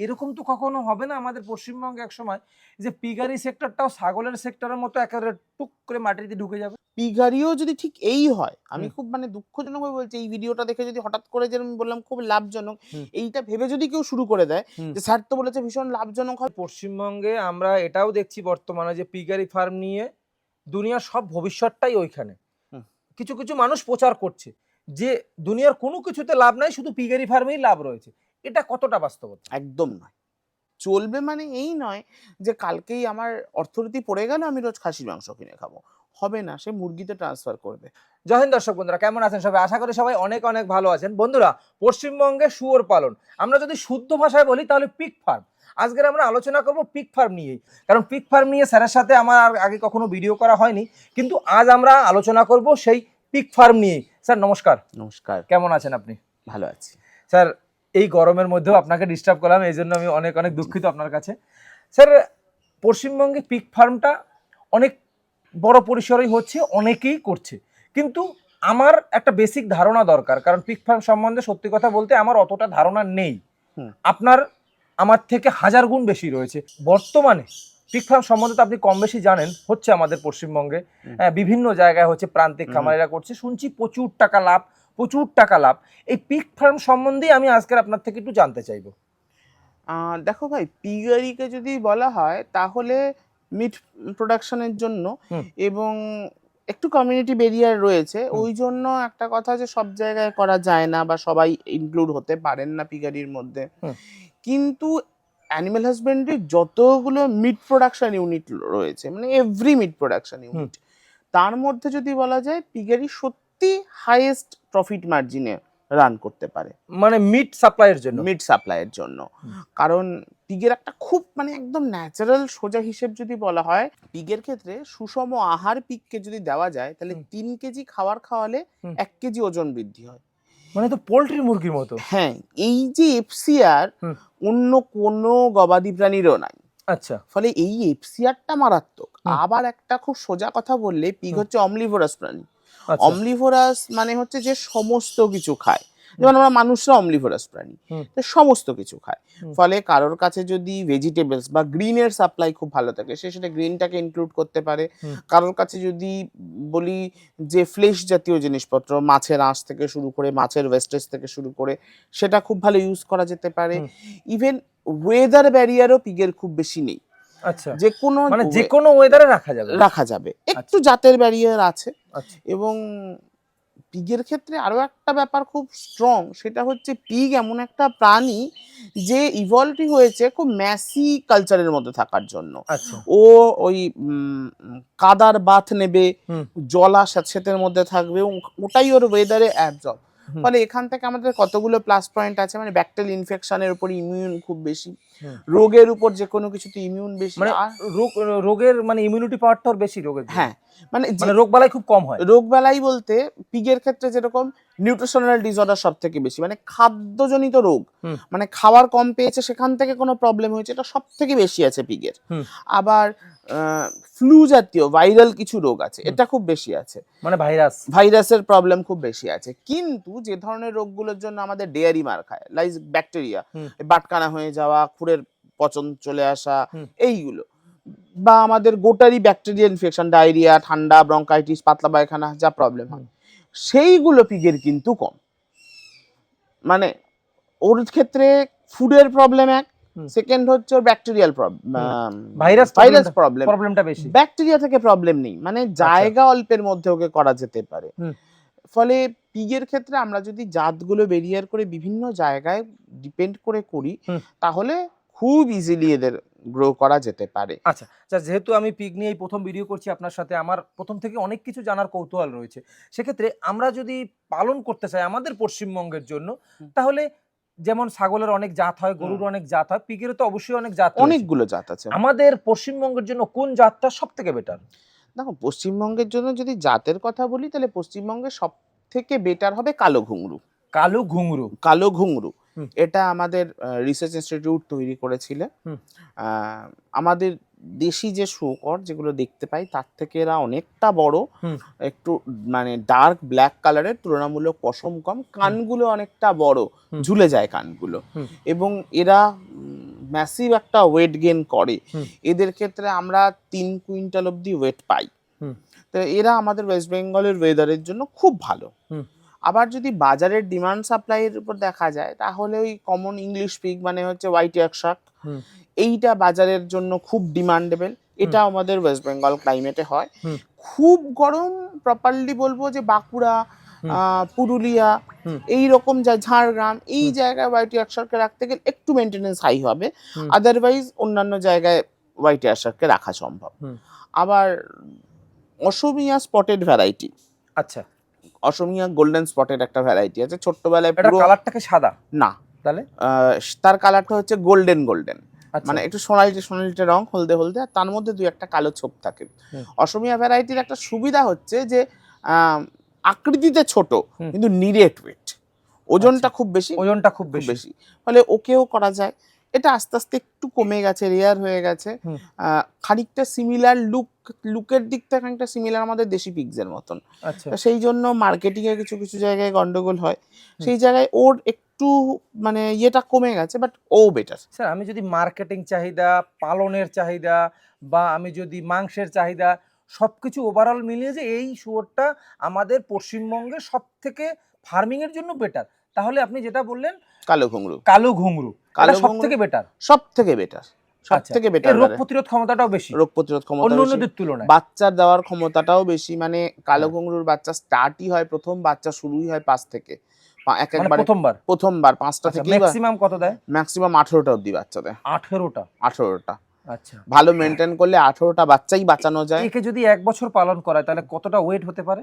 এরকম তো কখনো হবে না আমাদের পশ্চিমবঙ্গে এক সময় যে পিগারি সেক্টরটাও ছাগলের সেক্টরের মতো একেবারে টুক করে মাটিতে ঢুকে যাবে। পিগারিও যদি ঠিক এই হয় আমি খুব মানে দুঃখজনক ভাবে বলছি এই ভিডিওটা দেখে যদি হঠাৎ করে যেরকম বললাম খুব লাভজনক এইটা ভেবে যদি কেউ শুরু করে দেয় যে স্যার তো বলেছে ভীষণ লাভজনক হয়। পশ্চিমবঙ্গে আমরা এটাও দেখছি বর্তমানে যে পিগারি ফার্ম নিয়ে দুনিয়ার সব ভবিষ্যৎটাই ওইখানে। কিছু কিছু মানুষ প্রচার করছে। যে দুনিয়ার কোনো কিছুতে লাভ নাই শুধু পিগারি ফার্মেই লাভ রয়েছে। এটা কতটা বাস্তবতা? একদম নয়। চলবে মানে এই নয় যে কালকেই আমার অর্থনীতি পড়ে গেল আমি রোজ খাসির মাংস কিনে খাব। হবে না সে মুরগিতে ট্রান্সফার করবে। জয় হিন্দ দর্শক বন্ধুরা কেমন আছেন সবাই? আশা করি সবাই অনেক অনেক ভালো আছেন। বন্ধুরা পশ্চিমবঙ্গে শুয়োর পালন। আমরা যদি শুদ্ধ ভাষায় বলি তাহলে পিক ফার্ম আজকের আমরা আলোচনা করব পিক ফার্ম নিয়েই। কারণ পিক ফার্ম নিয়ে স্যারের সাথে আমার আর আগে কখনো ভিডিও করা হয়নি কিন্তু আজ আমরা আলোচনা করব সেই পিক ফার্ম নিয়েই। স্যার নমস্কার। নমস্কার। কেমন আছেন আপনি? ভালো আছি। স্যার এই গরমের মধ্যেও আপনাকে ডিস্টার্ব করলাম এই জন্য আমি অনেক অনেক দুঃখিত আপনার কাছে। স্যার পশ্চিমবঙ্গে পিক ফার্মটা অনেক বড় পরিসরেই হচ্ছে অনেকেই করছে। কিন্তু আমার একটা বেসিক ধারণা দরকার কারণ পিক ফার্ম সম্বন্ধে সত্যি কথা বলতে আমার অতটা ধারণা নেই। আপনার আমার থেকে হাজার গুণ বেশি রয়েছে। বর্তমানে পিক ফার্ম সম্বন্ধে তো আপনি কম বেশি জানেন হচ্ছে আমাদের পশ্চিমবঙ্গে। হ্যাঁ, বিভিন্ন জায়গায় হচ্ছে প্রান্তিক। খামারিরা করছে। শুনছি প্রচুর টাকা লাভ প্রচুর টাকা লাভ। এই পিক ফার্ম সম্বন্ধে আমি আজকের আপনার থেকে একটু জানতে চাইব। দেখো ভাই পিগারিকে যদি বলা হয় তাহলে মিট প্রোডাকশনের জন্য এবং একটু কমিউনিটি বেরিয়ার রয়েছে ওই জন্য একটা কথা যে সব জায়গায় করা যায় না বা সবাই ইনক্লুড হতে পারেন না পিগারির মধ্যে। কিন্তু অ্যানিমেল হাজবেন্ডারির যতগুলো মিট প্রোডাকশন ইউনিট রয়েছে মানে এভরি মিট প্রোডাকশন ইউনিট তার মধ্যে যদি বলা যায় পিগারি সত্যি হাইয়েস্ট প্রফিট মার্জিনে রান করতে পারে। মানে মিট সাপ্লাইয়ের জন্য। মিড সাপ্লাইয়ের জন্য। কারণ পিগের একটা খুব মানে একদম ন্যাচারাল সোজা হিসেব যদি বলা হয় পিগের ক্ষেত্রে সুষম আহার পিগকে যদি দেওয়া যায় তাহলে তিন কেজি খাবার খাওয়ালে এক কেজি ওজন বৃদ্ধি হয়। মানে তো পোলট্রি মুরগির মতো। হ্যাঁ এই যে এফসিআর। অন্য কোনো গবাদি প্রাণীরও নাই। আচ্ছা। ফলে এই এফসিআরটা মারাত্মক। আবার একটা খুব সোজা কথা বললে পিগ হচ্ছে অমলিভোরাস প্রাণী। অমলিভোরাস মানে হচ্ছে যে সমস্ত কিছু খায়। যেমন আমরা মানুষরা অমলিভোরাস প্রাণী তো সমস্ত কিছু খায়। ফলে কারোর কাছে যদি ভেজিটেবলস বা গ্রিনের সাপ্লাই খুব ভালো থাকে সে সেটা গ্রিনটাকে ইনক্লুড করতে পারে। কারোর কাছে যদি বলি যে ফ্লেশ জাতীয় জিনিসপত্র মাছের আঁশ থেকে শুরু করে মাছের ওয়েস্টেজ থেকে শুরু করে সেটা খুব ভালো ইউজ করা যেতে পারে। ইভেন ওয়েদার ব্যারিয়ারও পিগের খুব বেশি নেই। আচ্ছা। যে কোনো মানে যে কোনো ওয়েদারে রাখা যাবে। রাখা যাবে। একটু জাতের ব্যারিয়ার আছে আচ্ছা। এবং পিগের ক্ষেত্রে আরও একটা ব্যাপার খুব স্ট্রং সেটা হচ্ছে পিগ এমন একটা প্রাণী যে ইভলভই হয়েছে খুব ম্যাসি কালচারের মধ্যে থাকার জন্য। আচ্ছা। ও ওই কাদার বাথ নেবে। জলা স্যাঁতসেঁতের মধ্যে থাকবে ওটাই ওর ওয়েদারে অ্যাবজর্ব। ফলে এখান থেকে আমাদের কতগুলো প্লাস পয়েন্ট আছে? মানে ব্যাকটেরিয়াল ইনফেকশনের উপর ইমিউন খুব বেশি। রোগের উপর যে কোনো কিছুতে ইমিউন বেশি মানে রোগ রোগের মানে ইমিউনিটি পাওয়ারটাও বেশি রোগের হ্যাঁ মানে মানে রোগ বালাই খুব কম হয়। রোগবালাই বলতে পিগের ক্ষেত্রে যেরকম নিউট্রিশনাল ডিসঅর্ডার সব থেকে বেশি মানে খাদ্যজনিত রোগ। মানে খাবার কম পেয়েছে সেখান থেকে কোনো প্রবলেম হয়েছে এটা সব থেকে বেশি আছে পিগের। আবার ফ্লু জাতীয় ভাইরাল কিছু রোগ আছে এটা খুব বেশি আছে। মানে ভাইরাস ভাইরাসের প্রবলেম খুব বেশি আছে। কিন্তু যে ধরনের রোগগুলোর জন্য আমাদের ডেয়ারি মার খায় লাইক ব্যাকটেরিয়া বাটকানা হয়ে যাওয়া খুরের পচন চলে আসা এইগুলো। বা আমাদের গোটারি ব্যাকটেরিয়া ইনফেকশন ডায়রিয়া ঠান্ডা ব্রঙ্কাইটিস পাতলা পায়খানা যা প্রবলেম হয়। সেইগুলো পিগের কিন্তু কম। মানে ওর ক্ষেত্রে ফুডের প্রবলেম এক সেকেন্ড হচ্ছে ওর bacterial problem virus virus problem প্রবলেমটা বেশি। ব্যাকটেরিয়া থেকে প্রবলেম নেই। মানে জায়গা অল্পের মধ্যে ওকে করা যেতে পারে। ফলে পিগের ক্ষেত্রে আমরা যদি জাতগুলো বেরিয়ার করে বিভিন্ন জায়গায় ডিপেন্ড করে করি তাহলে খুব ইজিলি এদের গ্রো করা যেতে পারে। আচ্ছা আচ্ছা যেহেতু আমি পিক নিয়ে প্রথম ভিডিও করছি আপনার সাথে আমার প্রথম থেকে অনেক কিছু জানার কৌতূহল রয়েছে। সেক্ষেত্রে আমরা যদি পালন করতে চাই আমাদের পশ্চিমবঙ্গের জন্য তাহলে যেমন ছাগলের অনেক জাত হয় গরুর অনেক জাত হয় পিকেরও তো অবশ্যই অনেক জাত অনেকগুলো জাত আছে। আমাদের পশ্চিমবঙ্গের জন্য কোন জাতটা সব থেকে বেটার দেখো পশ্চিমবঙ্গের জন্য যদি জাতের কথা বলি তাহলে পশ্চিমবঙ্গে সব থেকে বেটার হবে কালো ঘুংরু কালো ঘুংরু কালো ঘুংরু হুম। এটা আমাদের রিসার্চ ইনস্টিটিউট তৈরি করেছিল। আমাদের দেশি যে শুকর যেগুলো দেখতে পাই তার থেকে এরা অনেকটা বড়। একটু মানে ডার্ক ব্ল্যাক কালারের তুলনামূলক পশম কম। কানগুলো অনেকটা বড়। ঝুলে যায় কানগুলো। এবং এরা ম্যাসিভ একটা ওয়েট গেন করে। এদের ক্ষেত্রে আমরা তিন কুইন্টাল অব্দি ওয়েট পাই। তো এরা আমাদের ওয়েস্ট বেঙ্গলের ওয়েদারের জন্য খুব ভালো। আবার যদি বাজারের ডিমান্ড সাপ্লাইয়ের উপর দেখা যায় তাহলে ওই কমন ইংলিশ পিক মানে হচ্ছে হোয়াইট একশাক। এইটা বাজারের জন্য খুব ডিমান্ডেবল এটা আমাদের ওয়েস্ট বেঙ্গল ক্লাইমেটে হয়। খুব গরম প্রপারলি বলব যে বাঁকুড়া পুরুলিয়া। এই রকম যা ঝাড়গ্রাম এই জায়গায় হোয়াইট একশাককে রাখতে গেলে একটু মেনটেনেন্স হাই হবে। আদারওয়াইজ অন্যান্য জায়গায় হোয়াইট একশাককে রাখা সম্ভব। আবার অসমিয়া স্পটেড ভ্যারাইটি আচ্ছা। অসমিয়া গোল্ডেন স্পটেড একটা ভ্যারাইটি আছে। ছোট্টবেলায় পুরো কালারটাকে সাদা? না। তাহলে? তার কালারটা হচ্ছে গোল্ডেন গোল্ডেন আচ্ছা। মানে একটু সোনালিটে সোনালিটে রং হলদে হলদে আর তার মধ্যে দুই একটা কালো ছোপ থাকে। অসমিয়া ভ্যারাইটির একটা সুবিধা হচ্ছে যে আকৃতিতে ছোট কিন্তু নিরেট ওয়েট ওজনটা খুব বেশি। ওজনটা খুব বেশি। ফলে ওকেও করা যায়। এটা আস্তে আস্তে একটু কমে গেছে রেয়ার হয়ে গেছে। খানিকটা সিমিলার লুক লুকের দিক থেকে খানিকটা সিমিলার আমাদের দেশি পিগসের মতন। আচ্ছা। সেই জন্য মার্কেটিং এ কিছু কিছু জায়গায় গন্ডগোল হয়। সেই জায়গায় ওর একটু মানে ইয়েটা কমে গেছে বাট ও বেটার স্যার আমি যদি মার্কেটিং চাহিদা পালনের চাহিদা বা আমি যদি মাংসের চাহিদা সবকিছু ওভারঅল মিলিয়ে যে এই শুয়োরটা আমাদের পশ্চিমবঙ্গে সব থেকে ফার্মিং এর জন্য বেটার তাহলে আপনি যেটা বললেন কালো ঘুংরু কালো ঘুংরু কালো সব থেকে বেটার সব থেকে বেটার সব আচ্ছা, থেকে বেটার রোগ প্রতিরোধ ক্ষমতাটাও বেশি। রোগ প্রতিরোধ ক্ষমতা অন্য অন্যদের তুলনায়। বাচ্চার দেওয়ার ক্ষমতাটাও বেশি। মানে কালো হ্যাঁ। বাচ্চা স্টার্টই হয় প্রথম বাচ্চা শুরুই হয় পাঁচ থেকে। এক একবার প্রথমবার? প্রথমবার পাঁচটা থেকে ম্যাক্সিমাম কত দেয়? ম্যাক্সিমাম আঠেরোটা অব্দি বাচ্চা দেয়। আঠেরোটা? আঠেরোটা। আচ্ছা। ভালো মেনটেন করলে আঠেরোটা বাচ্চাই বাঁচানো যায়। একে যদি এক বছর পালন করায় তাহলে কতটা ওয়েট হতে পারে?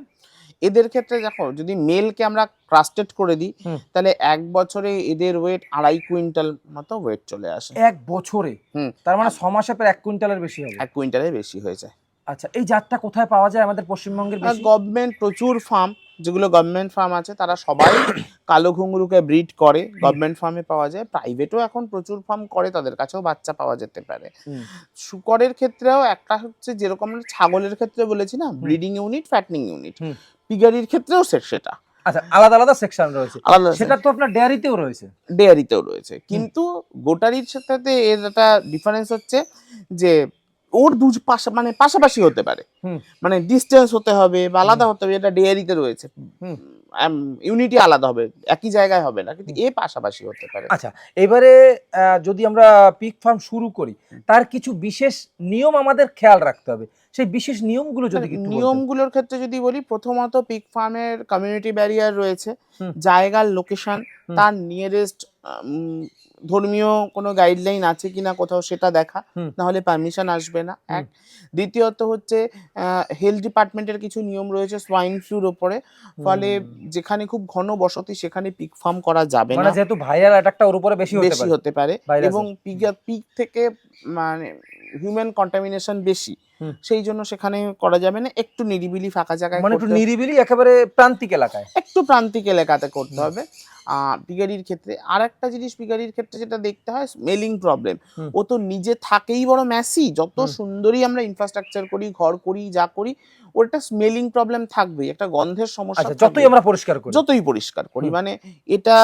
এদের ক্ষেত্রে দেখো যদি মেলকে আমরা ক্রাস্টেড করে দিই তাহলে এক বছরে এদের ওয়েট আড়াই কুইন্টাল মতো ওয়েট চলে আসে। এক বছরে? হুম। তার মানে ছ মাসে প্রায় এক কুইন্টালের বেশি হবে। এক কুইন্টালের বেশি হয়ে যায়। আচ্ছা এই জাতটা কোথায় পাওয়া যায় আমাদের পশ্চিমবঙ্গের গভর্নমেন্ট প্রচুর ফার্ম যেগুলো গভর্নমেন্ট ফার্ম আছে তারা সবাই কালো ঘুঙরুকে ব্রিড করে। গভর্নমেন্ট ফার্মে পাওয়া যায়। প্রাইভেটও এখন প্রচুর ফার্ম করে তাদের কাছেও বাচ্চা পাওয়া যেতে পারে। শুকরের ক্ষেত্রেও একটা হচ্ছে যেরকম আমরা ছাগলের ক্ষেত্রে বলেছি না ব্রিডিং ইউনিট ফ্যাটনিং ইউনিট পিগারির ক্ষেত্রেও সে- সেটা। আচ্ছা আলাদা আলাদা সেকশন রয়েছে। সেটা তো আপনার ডেয়ারিতেও রয়েছে। ডেয়ারিতেও রয়েছে। কিন্তু গোটারির সাথে এর একটা ডিফারেন্স হচ্ছে যে ওর দু পাশা মানে পাশাপাশি হতে পারে। মানে ডিস্টেন্স হতে হবে বা আলাদা হতে হবে এটা ডেয়ারিতে রয়েছে। ইউনিটি আলাদা হবে একই জায়গায় হবে না কিন্তু এ পাশাপাশি হতে পারে। আচ্ছা এবারে যদি আমরা পিক ফার্ম শুরু করি তার কিছু বিশেষ নিয়ম আমাদের খেয়াল রাখতে হবে। সেই বিশেষ নিয়মগুলো যদি নিয়মগুলোর ক্ষেত্রে যদি বলি প্রথমত পিক ফার্মের কমিউনিটি ব্যারিয়ার রয়েছে। জায়গার লোকেশন তার নিয়ারেস্ট ধর্মীয় কোনো গাইডলাইন আছে কিনা কোথাও সেটা দেখা হুম। নাহলে পারমিশন আসবে না এক। দ্বিতীয়ত হচ্ছে হেলথ ডিপার্টমেন্টের কিছু নিয়ম রয়েছে সোয়াইন ফ্লুর ওপরে ফলে যেখানে খুব ঘন বসতি সেখানে পিক ফার্ম করা যাবে মানে না। যেহেতু ভাইরাল অ্যাটাকটা ওর উপরে বেশি হতে বেশি হতে পারে এবং পিক পিক থেকে মানে হিউম্যান কন্টামিনেশন বেশি। সেই জন্য সেখানে করা যাবে না। একটু নিরিবিলি ফাঁকা জায়গায় মানে একটু নিরিবিলি একেবারে প্রান্তিক এলাকায়। একটু প্রান্তিক এলাকাতে করতে হবে। পিগারির ক্ষেত্রে আর একটা জিনিস পিগারির ক্ষেত্রে যেটা দেখতে হয় স্মেলিং প্রবলেম ও তো নিজে থাকেই বড় ম্যাসি যত সুন্দরই আমরা ইনফ্রাস্ট্রাকচার করি ঘর করি যা করি একটা স্মেলিং প্রবলেম থাকবেই। একটা গন্ধের সমস্যা আচ্ছা যতই আমরা পরিষ্কার করি। যতই পরিষ্কার করি। মানে এটা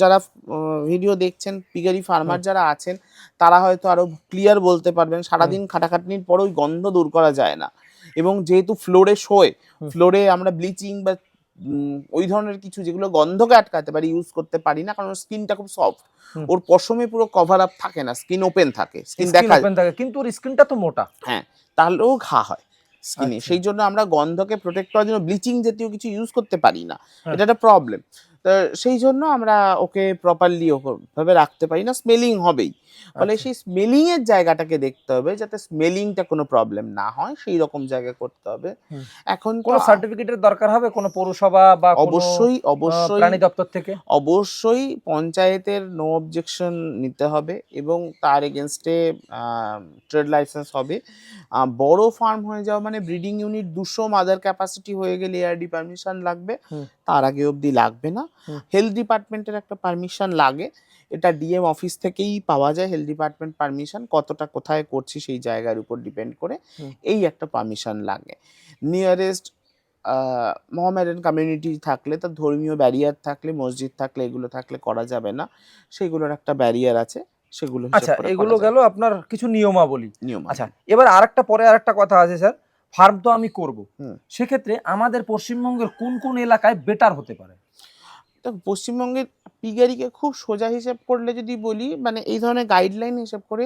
যারা ভিডিও দেখছেন পিগারি ফার্মার যারা আছেন তারা হয়তো আরও ক্লিয়ার বলতে পারবেন সারাদিন খাটাখাটনির পর ওই গন্ধ দূর করা যায় না। এবং যেহেতু ফ্লোরে শোয় ফ্লোরে আমরা ব্লিচিং বা ওই ধরনের কিছু যেগুলো গন্ধকে আটকাতে পারি ইউজ করতে পারি না কারণ স্কিনটা খুব সফট ওর পশমে পুরো কভার আপ থাকে না স্কিন ওপেন থাকে স্কিন দেখা থাকে কিন্তু ওর স্কিনটা তো মোটা। হ্যাঁ তাহলেও ঘা হয় স্কিনে আচ্ছা। সেই জন্য আমরা গন্ধকে প্রোটেক্ট করার জন্য ব্লিচিং জাতীয় কিছু ইউজ করতে পারি না। হ্যাঁ। এটা একটা প্রবলেম তো সেই জন্য আমরা ওকে প্রপারলি ভাবে রাখতে পারি না স্মেলিং হবেই। ফলে আচ্ছা। সেই স্মেলিং এর জায়গাটাকে দেখতে হবে যাতে স্মেলিংটা কোনো প্রবলেম না হয় সেই রকম জায়গায় করতে হবে। এখন কোনো সার্টিফিকেটের দরকার হবে? কোনো পৌরসভা বা অবশ্যই অবশ্যই। প্রাণী দপ্তর থেকে? অবশ্যই পঞ্চায়েতের নো অবজেকশন নিতে হবে এবং তার এগেনস্টে ট্রেড লাইসেন্স হবে। বড় ফার্ম হয়ে যাওয়া মানে ব্রিডিং ইউনিট দুশো মাদার ক্যাপাসিটি হয়ে গেলে এআরডি পারমিশন লাগবে। তার আগে অবধি লাগবে না। হেলথ ডিপার্টমেন্টের একটা পারমিশন লাগে। এটা ডিএম অফিস থেকেই পাওয়া যায়। হেলথ ডিপার্টমেন্ট পারমিশন কতটা কোথায় করছি সেই জায়গার উপর ডিপেন্ড করে এই একটা পারমিশন লাগে। নিয়ারেস্ট মোহামেডান কমিউনিটি থাকলে তার ধর্মীয় ব্যারিয়ার থাকলে মসজিদ থাকলে এগুলো থাকলে করা যাবে না। সেগুলোর একটা ব্যারিয়ার আছে সেগুলো আচ্ছা এগুলো গেল আপনার কিছু নিয়মাবলী। নিয়ম আচ্ছা এবার আরেকটা পরে আরেকটা কথা আছে স্যার। ফার্ম তো আমি করব। সেক্ষেত্রে আমাদের পশ্চিমবঙ্গের কোন কোন এলাকায় বেটার হতে পারে? দেখো, পশ্চিমবঙ্গের পিগারিকে খুব সোজা হিসাব করলে যদি বলি মানে এই ধরনের গাইডলাইন হিসাব করে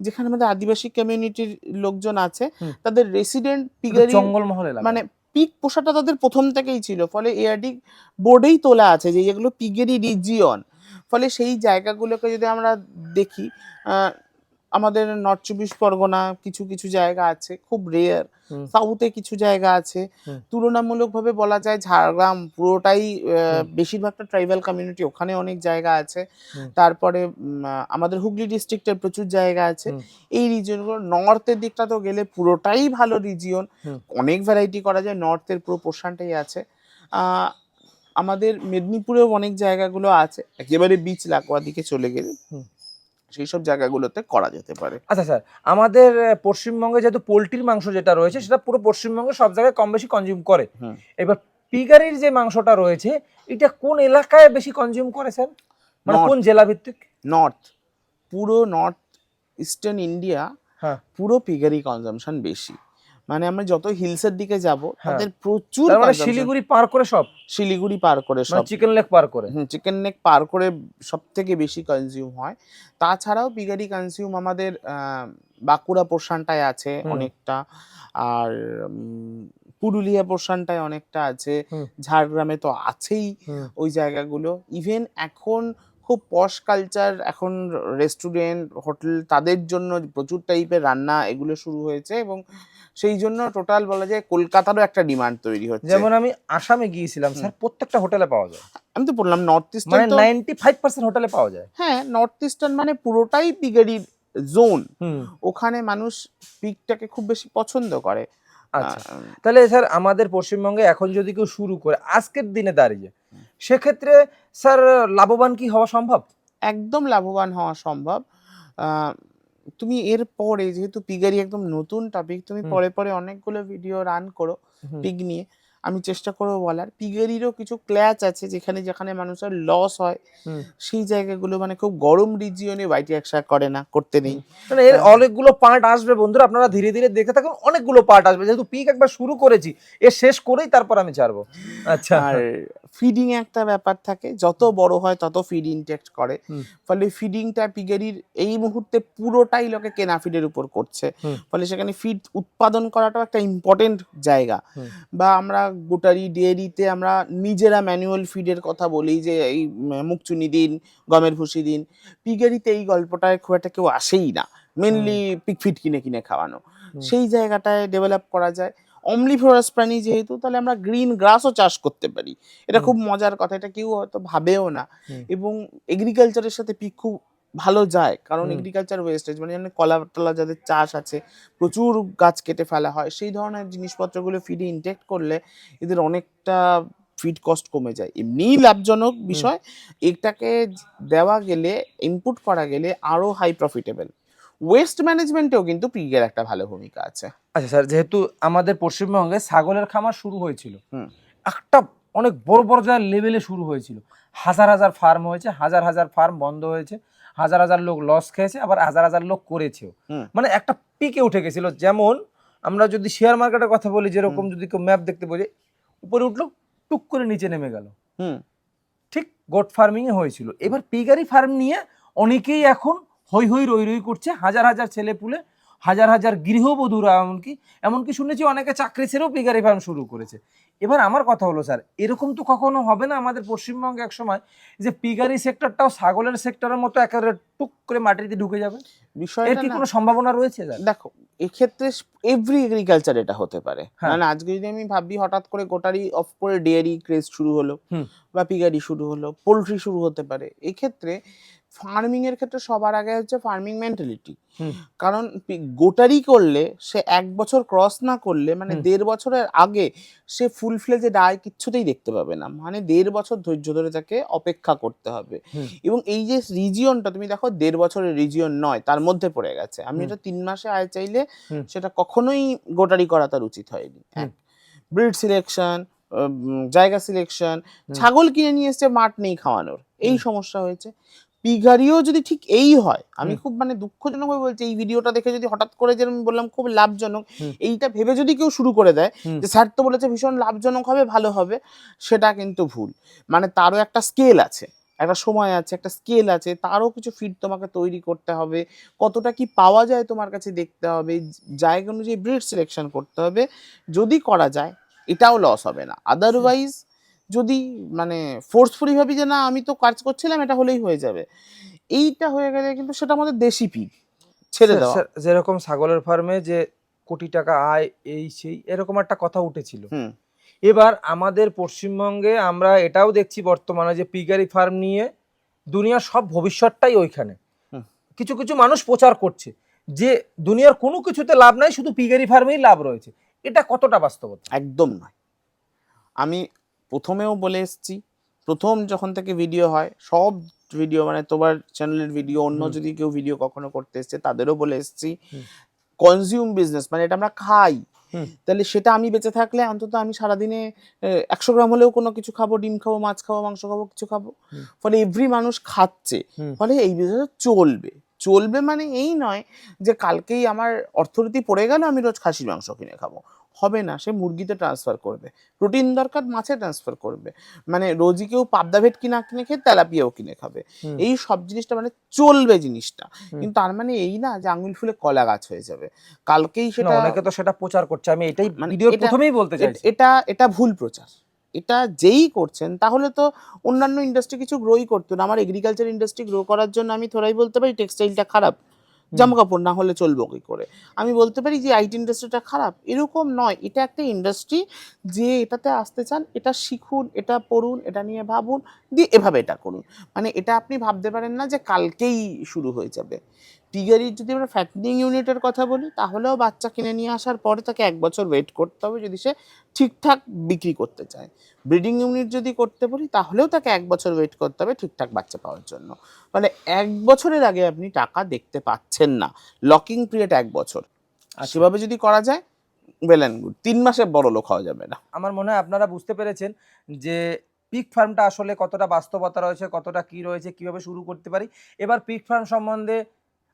যেখানে আমাদের আদিবাসী কমিউনিটির লোকজন আছে তাদের রেসিডেন্ট পিগারি জঙ্গলমহল মানে পিক পোষাটা তাদের প্রথম থেকেই ছিল ফলে এআরডি বোর্ডেই তোলা আছে যে যেগুলো পিগেরি রিজিয়ন ফলে সেই জায়গাগুলোকে যদি আমরা দেখি আহ, আমাদের নর্থ চব্বিশ পরগনা কিছু কিছু জায়গা আছে খুব রেয়ার সাউথে কিছু জায়গা আছে। তুলনামূলকভাবে বলা যায় ঝাড়গ্রাম পুরোটাই বেশিরভাগটা ট্রাইবাল কমিউনিটি ওখানে অনেক জায়গা আছে। তারপরে আমাদের হুগলি ডিস্ট্রিক্টের প্রচুর জায়গা আছে। এই রিজিয়নগুলো নর্থের দিকটা তো গেলে পুরোটাই ভালো রিজিয়ন অনেক ভ্যারাইটি করা যায় নর্থের পুরো পোর্শনটাই আছে। আহ, আমাদের মেদিনীপুরেও অনেক জায়গাগুলো আছে। একেবারে বিচ লাগোয়া দিকে চলে গেলে। সেই সব জায়গাগুলোতে করা যেতে পারে। আচ্ছা স্যার আমাদের পশ্চিমবঙ্গে যেহেতু পোলট্রির মাংস যেটা রয়েছে সেটা পুরো পশ্চিমবঙ্গে সব জায়গায় কম বেশি কনজিউম করে এবার পিগারির যে মাংসটা রয়েছে এটা কোন এলাকায় বেশি কনজিউম করে স্যার? মানে কোন জেলা ভিত্তিক নর্থ পুরো নর্থ ইস্টার্ন ইন্ডিয়া হ্যাঁ। পুরো পিগারি কনজামশন বেশি। মানে আমরা যত হিলসের দিকে যাব হ্যাঁ। তাদের প্রচুর মানে শিলিগুড়ি পার করে সব? শিলিগুড়ি পার করে মানে সব। চিকেন লেক পার করে? চিকেন লেক পার করে সব থেকে বেশি কনজিউম হয়। তাছাড়াও পিগারি কনজিউম আমাদের বাঁকুড়া পোর্শনটায় আছে অনেকটা। আর পুরুলিয়া পোর্শনটায় অনেকটা আছে। ঝাড়গ্রামে তো আছেই ওই জায়গাগুলো। ইভেন এখন খুব পশ কালচার এখন রেস্টুরেন্ট হোটেল তাদের জন্য প্রচুর টাইপের রান্না এগুলো শুরু হয়েছে এবং সেই জন্য টোটাল বলা যায় কলকাতারও একটা ডিমান্ড তৈরি হচ্ছে। যেমন আমি আসামে গিয়েছিলাম স্যার প্রত্যেকটা হোটেলে পাওয়া যায়। আমি তো বললাম নর্থ মানে ইস্টার্ন তো নাইনটি ফাইভ পার্সেন্ট হোটেলে পাওয়া যায়। হ্যাঁ নর্থ ইস্টার্ন মানে পুরোটাই পিগারির জোন হুম। ওখানে মানুষ পিকটাকে খুব বেশি পছন্দ করে। আচ্ছা। তাহলে স্যার আমাদের পশ্চিমবঙ্গে এখন যদি কেউ শুরু করে আজকের দিনে দাঁড়িয়ে সেক্ষেত্রে স্যার লাভবান কি হওয়া সম্ভব? একদম লাভবান হওয়া সম্ভব। তুমি এর পরে যেহেতু পিগারি একদম নতুন টপিক তুমি পরে পরে অনেকগুলো ভিডিও রান করো। পিগ নিয়ে। আমি চেষ্টা করব বলার। পিগারিরও কিছু ক্ল্যাচ আছে যেখানে যেখানে মানুষের লস হয়। সেই জায়গাগুলো মানে খুব গরম রিজিয়নে বাইটি একসাথে করে না করতে নেই। মানে এর অনেকগুলো পার্ট আসবে বন্ধুরা আপনারা ধীরে ধীরে দেখে থাকুন অনেকগুলো পার্ট আসবে। যেহেতু পিক একবার শুরু করেছি এ শেষ করেই তারপর আমি ছাড়বো। আচ্ছা। আর ফিডিং একটা ব্যাপার থাকে। যত বড় হয় তত ফিড ইনটেক্ট করে। ফলে ফিডিংটা পিগারির এই মুহূর্তে পুরোটাই লোকে কেনা ফিডের উপর করছে। ফলে সেখানে ফিড উৎপাদন করাটাও একটা ইম্পর্টেন্ট জায়গা। বা আমরা গোটারি ডেয়ারিতে আমরা নিজেরা ম্যানুয়াল ফিডের কথা বলি যে এই মুখচুনি দিন গমের ভুসি দিন। পিগারিতে এই গল্পটায় খুব একটা কেউ আসেই না। মেনলি পিক ফিড কিনে কিনে খাওয়ানো। সেই জায়গাটায় ডেভেলপ করা যায়। অমলিফোরাস প্রাণী যেহেতু তাহলে আমরা গ্রিন গ্রাসও চাষ করতে পারি। এটা খুব মজার কথা এটা কেউ হয়তো ভাবেও না। এবং এগ্রিকালচারের সাথে পিক খুব ভালো যায় কারণ এগ্রিকালচার ওয়েস্টেজ মানে যেমন কলা টলা যাদের চাষ আছে প্রচুর গাছ কেটে ফেলা হয় সেই ধরনের জিনিসপত্রগুলো ফিডে ইনটেক্ট করলে এদের অনেকটা ফিড কস্ট কমে যায়। এমনিই লাভজনক বিষয় এটাকে দেওয়া গেলে ইনপুট করা গেলে আরও হাই প্রফিটেবল ওয়েস্ট ম্যানেজমেন্টেও কিন্তু পিগের একটা ভালো ভূমিকা আছে। আচ্ছা স্যার যেহেতু আমাদের পশ্চিমবঙ্গে ছাগলের খামার শুরু হয়েছিল একটা অনেক বড় বড় জায়গার লেভেলে শুরু হয়েছিল। হাজার হাজার ফার্ম হয়েছে হাজার হাজার ফার্ম বন্ধ হয়েছে হাজার হাজার লোক লস খেয়েছে আবার হাজার হাজার লোক করেছেও। মানে একটা পিকে উঠে গেছিল। যেমন আমরা যদি শেয়ার মার্কেটের কথা বলি যেরকম যদি কেউ ম্যাপ দেখতে বলি উপরে উঠল টুক করে নিচে নেমে গেল। হুম। ঠিক গোট ফার্মিং এ হয়েছিল। এবার পিগারি ফার্ম নিয়ে অনেকেই এখন হই হই রই রই করছে হাজার হাজার ছেলে পুলে হাজার হাজার গৃহবধূরা এমনকি এমনকি শুনেছি অনেকে চাকরি ছেড়েও পিগারি ফার্ম শুরু করেছে। এবার আমার কথা হলো স্যার এরকম তো কখনো হবে না আমাদের পশ্চিমবঙ্গে এক সময় যে পিগারি সেক্টরটাও ছাগলের সেক্টরের মতো একেবারে টুক করে মাটিতে ঢুকে যাবে। এর বিষয়টা কি কোনো সম্ভাবনা রয়েছে দেখো এক্ষেত্রে এভরি এগ্রিকালচার এটা হতে পারে। হ্যাঁ। মানে আজকে যদি আমি ভাবি হঠাৎ করে গোটারি অফ করে ডেয়ারি ক্রেজ শুরু হলো বা পিগারি শুরু হলো পোলট্রি শুরু হতে পারে। এক্ষেত্রে ফার্মিং এর ক্ষেত্রে সবার আগে হচ্ছে ফার্মিং মেন্টালিটি কারণ গোটারি করলে সে এক বছর ক্রস না করলে মানে দেড় বছরের আগে সে ফুল ফ্লেজে ডায় কিচ্ছুতেই দেখতে পাবে না। মানে দেড় বছর ধৈর্য ধরে তাকে অপেক্ষা করতে হবে। এবং এই যে রিজিয়নটা তুমি দেখো দেড় বছরের রিজিয়ন নয় তার মধ্যে পড়ে গেছে। আমি এটা তিন মাসে আয় চাইলে সেটা কখনোই গোটারি করা তার উচিত হয়নি। ব্রিড সিলেকশন জায়গা সিলেকশন ছাগল কিনে নিয়ে এসছে মাঠ নেই খাওয়ানোর। এই সমস্যা হয়েছে। পিগারিও যদি ঠিক এই হয় আমি খুব মানে দুঃখজনক ভাবে বলছি এই ভিডিওটা দেখে যদি হঠাৎ করে যেরকম বললাম খুব লাভজনক এইটা ভেবে যদি কেউ শুরু করে দেয় যে স্যার তো বলেছে ভীষণ লাভজনক হবে ভালো হবে সেটা কিন্তু ভুল। মানে তারও একটা স্কেল আছে একটা সময় আছে একটা স্কেল আছে তারও কিছু ফিড তোমাকে তৈরি করতে হবে কতটা কি পাওয়া যায় তোমার কাছে দেখতে হবে জায়গা অনুযায়ী ব্রিড সিলেকশন করতে হবে যদি করা যায় এটাও লস হবে না। আদারওয়াইজ যদি মানে ফোর্সফুলি ভাবি যে না আমি তো কাজ করছিলাম এটা হলেই হয়ে যাবে। এইটা হয়ে গেলে কিন্তু সেটা আমাদের দেশি পি ছেড়ে দেওয়া। যেরকম ছাগলের ফার্মে যে কোটি টাকা আয় এই সেই এরকম একটা কথা উঠেছিল। এবার আমাদের পশ্চিমবঙ্গে আমরা এটাও দেখছি বর্তমানে যে পিগারি ফার্ম নিয়ে দুনিয়ার সব ভবিষ্যৎটাই ওইখানে। হুম। কিছু কিছু মানুষ প্রচার করছে যে দুনিয়ার কোনো কিছুতে লাভ নাই শুধু পিগারি ফার্মেই লাভ রয়েছে। এটা কতটা বাস্তবতা? একদম নয়। আমি প্রথমেও বলে এসেছি প্রথম যখন থেকে ভিডিও হয় সব ভিডিও মানে তোমার চ্যানেলের ভিডিও অন্য যদি কেউ ভিডিও কখনো করতে এসছে তাদেরও বলে এসেছি। কনজিউম বিজনেস মানে এটা আমরা খাই। তাহলে সেটা আমি বেঁচে থাকলে অন্তত আমি সারাদিনে একশো গ্রাম হলেও কোনো কিছু খাব ডিম খাব মাছ খাব মাংস খাব কিছু খাব। ফলে এভরি মানুষ খাচ্ছে। ফলে এই বিজনেস চলবে। চলবে মানে এই নয় যে কালকেই আমার অর্থনীতি পড়ে গেল আমি রোজ খাসির মাংস কিনে খাব। হবে না সে মুরগিতে ট্রান্সফার করবে। প্রোটিন দরকার মাছে ট্রান্সফার করবে। মানে রোজই কেউ পাবদা ভেট কিনা কিনে খেয়ে তেলাপিয়াও কিনে খাবে। এই সব জিনিসটা মানে চলবে জিনিসটা। কিন্তু তার মানে এই না যে আঙুল ফুলে কলা গাছ হয়ে যাবে। কালকেই সেটা অনেকে তো সেটা প্রচার করছে। আমি এটাই মানে ভিডিওর প্রথমেই বলতে চাই এটা এটা ভুল প্রচার। এটা যেই করছেন তাহলে তো অন্যান্য ইন্ডাস্ট্রি কিছু গ্রোই করতো না। আমার এগ্রিকালচার ইন্ডাস্ট্রি গ্রো করার জন্য আমি থোড়াই বলতে পারি টেক্সটাইলটা খারাপ। জামা কাপড় না হলে চলবো কি করে? আমি বলতে পারি যে আইটি ইন্ডাস্ট্রিটা খারাপ। এরকম নয়। এটা একটা ইন্ডাস্ট্রি যে এটাতে আসতে চান, এটা শিখুন, এটা পড়ুন, এটা নিয়ে ভাবুন, দিয়ে এভাবে এটা করুন। মানে এটা আপনি ভাবতে পারেন না যে কালকেই শুরু হয়ে যাবে। পিগারির যদি আমরা ফ্যাটনিং ইউনিটের কথা বলি তাহলেও বাচ্চা কিনে নিয়ে আসার পরে তাকে এক বছর ওয়েট করতে হবে যদি সে ঠিকঠাক বিক্রি করতে চায়। ব্রিডিং ইউনিট যদি করতে বলি তাহলেও তাকে এক বছর ওয়েট করতে হবে ঠিকঠাক বাচ্চা পাওয়ার জন্য। মানে এক বছরের আগে আপনি টাকা দেখতে পাচ্ছেন না। লকিং পিরিয়ড এক বছর। আর সেভাবে যদি করা যায়? ওয়েল অ্যান্ড গুড তিন মাসে বড় লোক হওয়া যাবে না। আমার মনে হয় আপনারা বুঝতে পেরেছেন যে পিক ফার্মটা আসলে কতটা বাস্তবতা রয়েছে কতটা কি রয়েছে কীভাবে শুরু করতে পারি। এবার পিক ফার্ম সম্বন্ধে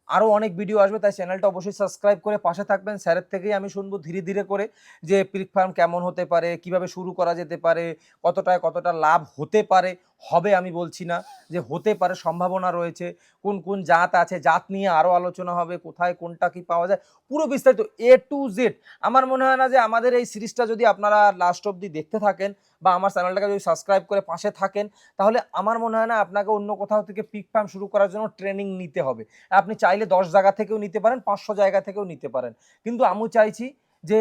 আরও অনেক ভিডিও আসবে, তাই চ্যানেলটা অবশ্যই সাবস্ক্রাইব করে পাশে থাকবেন। স্যারের থেকেই আমি শুনব ধীরে ধীরে করে যে পিক ফার্ম কেমন হতে পারে, কীভাবে শুরু করা যেতে পারে, কতটায় কতটা লাভ হতে পারে, হবে আমি বলছি না। যে হতে পারে, সম্ভাবনা রয়েছে, কোন কোন জাত আছে, জাত নিয়ে আরও আলোচনা হবে, কোথায় কোনটা কি পাওয়া যায়, পুরো বিস্তারিত এ টু জেড আমার মনে হয় না যে আমাদের এই সিরিজটা যদি আপনারা লাস্ট অবধি দেখতে থাকেন বা আমার চ্যানেলটাকে যদি সাবস্ক্রাইব করে পাশে থাকেন, তাহলে আমার মনে হয় না আপনাকে অন্য কোথাও থেকে পিক ফার্ম শুরু করার জন্য ট্রেনিং নিতে হবে। আপনি চাইলে দশ জায়গা থেকেও নিতে পারেন, পাঁচশো জায়গা থেকেও নিতে পারেন। কিন্তু আমি চাইছি যে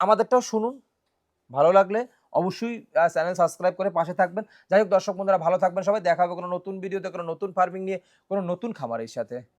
আমাদেরটাও শুনুন, ভালো লাগলে অবশ্যই চ্যানেল সাবস্ক্রাইব করে পাশে থাকবেন। যাই হোক দর্শক বন্ধুরা, ভালো থাকবেন সবাই। দেখা হবে কোনো নতুন ভিডিওতে, কোনো নতুন ফার্মিং নিয়ে, কোনো নতুন খামারের সাথে।